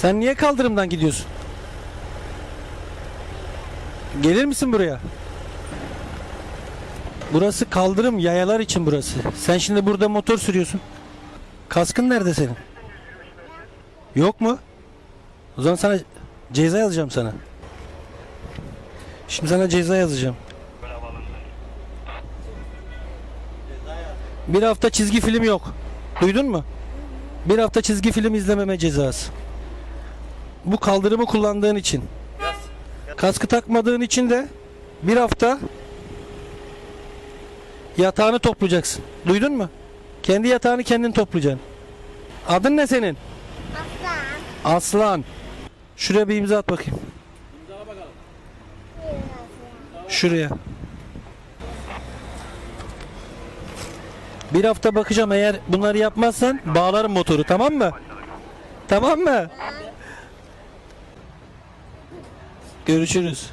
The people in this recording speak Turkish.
Sen niye kaldırımdan gidiyorsun? Gelir misin buraya? Burası kaldırım yayalar için burası. Sen şimdi burada motor sürüyorsun. Kaskın nerede senin? Yok mu? O zaman sana ceza yazacağım sana. Şimdi sana ceza yazacağım. Bir hafta çizgi film yok. Duydun mu? Bir hafta çizgi film izlememe cezası. Bu kaldırımı kullandığın için. Kaskı takmadığın için de bir hafta yatağını toplayacaksın. Duydun mu? Kendi yatağını kendin toplayacaksın. Adın ne senin? Aslan. Aslan. Şuraya bir imza at bakayım. Şuraya. Bir hafta bakacağım eğer bunları yapmazsan bağlarım motoru tamam mı? Tamam mı? Görüşürüz.